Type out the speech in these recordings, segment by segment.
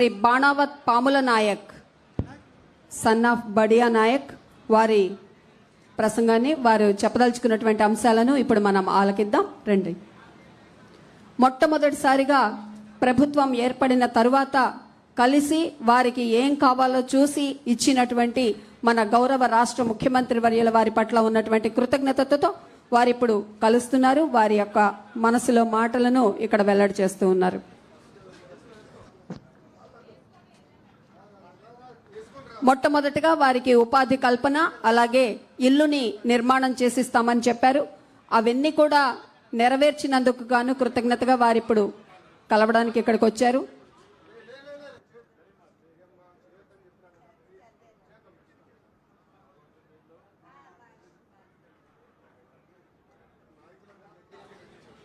Shri Banavath Pamula Nayak son of Badiya Nayak వారి ప్రసంగాన్ని వారు చెప్పదలుచుకున్నటువంటి అంశాలను ఇప్పుడు మనం ఆలకిద్దాం. రండి. మొట్టమొదటిసారిగా ప్రభుత్వం ఏర్పడిన తరువాత కలిసి వారికి ఏం కావాలో చూసి ఇచ్చినటువంటి మన గౌరవ రాష్ట్ర ముఖ్యమంత్రి వర్యుల వారి పట్ల ఉన్నటువంటి కృతజ్ఞతతో వారిప్పుడు కలుస్తున్నారు. వారి యొక్క మనసులో మాటలను ఇక్కడ వెల్లడి చేస్తూ ఉన్నారు. మొట్టమొదటిగా వారికి ఉపాధి కల్పన అలాగే ఇల్లుని నిర్మాణం చేసిస్తామని చెప్పారు. అవన్నీ కూడా నెరవేర్చినందుకు గాను కృతజ్ఞతగా వారిప్పుడు కలవడానికి ఇక్కడికి వచ్చారు.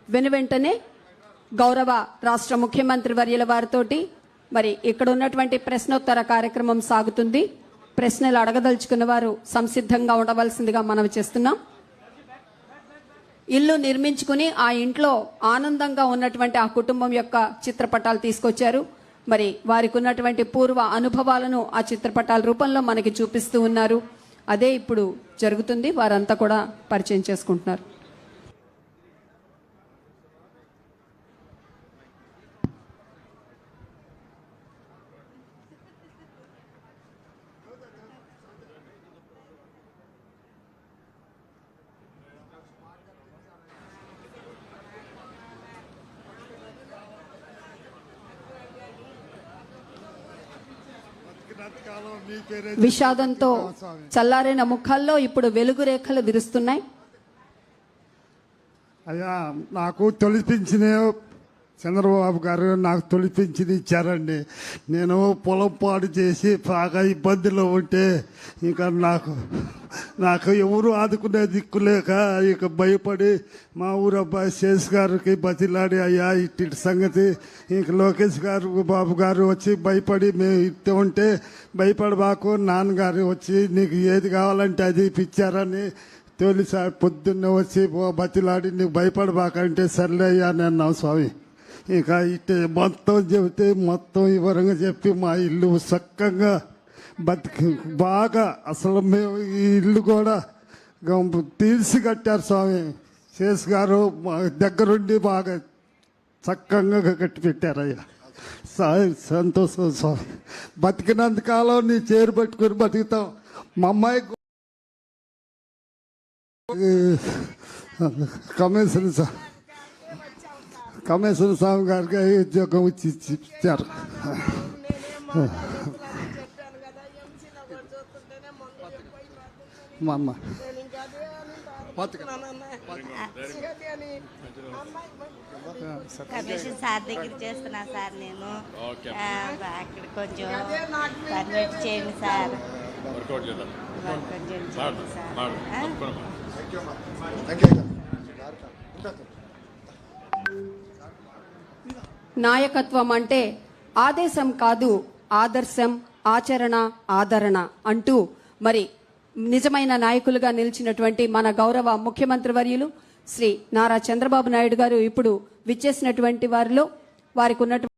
వెను వెంటనే గౌరవ రాష్ట్ర ముఖ్యమంత్రి వర్యుల వారితోటి మరి ఇక్కడ ఉన్నటువంటి ప్రశ్నోత్తర కార్యక్రమం సాగుతుంది. ప్రశ్నలు అడగదలుచుకున్న వారు సంసిద్ధంగా ఉండవలసిందిగా మనవి చేస్తున్నాం. ఇల్లు నిర్మించుకుని ఆ ఇంట్లో ఆనందంగా ఉన్నటువంటి ఆ కుటుంబం యొక్క చిత్రపటాలు తీసుకొచ్చారు. మరి వారికి ఉన్నటువంటి పూర్వ అనుభవాలను ఆ చిత్రపటాల రూపంలో మనకి చూపిస్తూ ఉన్నారు. అదే ఇప్పుడు జరుగుతుంది. వారంతా కూడా పరిచయం చేసుకుంటున్నారు. విషాదంతో చల్లారిన ముఖాల్లో ఇప్పుడు వెలుగు రేఖలు విరుస్తున్నాయి. అయ్యా నాకు తొలిపించిన చంద్రబాబు గారు నాకు తొలిపించింది ఇచ్చారండి. నేను పొలం పాడు చేసి బాగా ఇబ్బందిలో ఉంటే ఇంకా నాకు నాకు ఎవరు ఆదుకునే దిక్కు లేక ఇక భయపడి మా ఊరు అబ్బాయి శేష్ గారికి బతిలాడి అయ్యా ఇట్టి సంగతి. ఇంక లోకేష్ గారు బాబు గారు వచ్చి భయపడి మేము ఇట్టే ఉంటే భయపడబాకు నాన్నగారు వచ్చి నీకు ఏది కావాలంటే అది ఇప్పించారని తొలిసారి పొద్దున్నే వచ్చి బతిలాడి నీకు భయపడబాకంటే సర్లే అయ్యా నేను స్వామి. ఇక అయితే మొత్తం చెబితే మొత్తం వివరంగా చెప్పి మా ఇల్లు చక్కగా బతికి బాగా అసలు మేము ఈ ఇల్లు కూడా తీర్చి కట్టారు స్వామి. శేష్ గారు మా దగ్గరుండి బాగా చక్కగా కట్టి పెట్టారయ్యా. సా- సంతోషం స్వామి. బతికినంత కాలం నీ చేరు పట్టుకుని బతుకుతాం. మా అమ్మాయి కమిషన్ సార్. కమిషనర్ స్వామి గారికి ఉద్యోగం ఇచ్చి ఇచ్చి ఇచ్చారు? మా అమ్మ. కమిషన్ సార్ దగ్గర చేస్తున్నా సార్ నేను. అక్కడ కొంచెం పర్మిట్ చేయండి సార్. వర్కౌట్ చేద్దాం. వర్క్ కొంచెం సార్. నాయకత్వం అంటే ఆదేశం కాదు ఆదర్శం ఆచరణ ఆదరణ అంటూ మరి నిజమైన నాయకులుగా నిలిచినటువంటి మన గౌరవ ముఖ్యమంత్రి వర్యులు శ్రీ నారా చంద్రబాబు నాయుడు గారు ఇప్పుడు విచ్చేసినటువంటి వారిలో వారికి ఉన్నటువంటి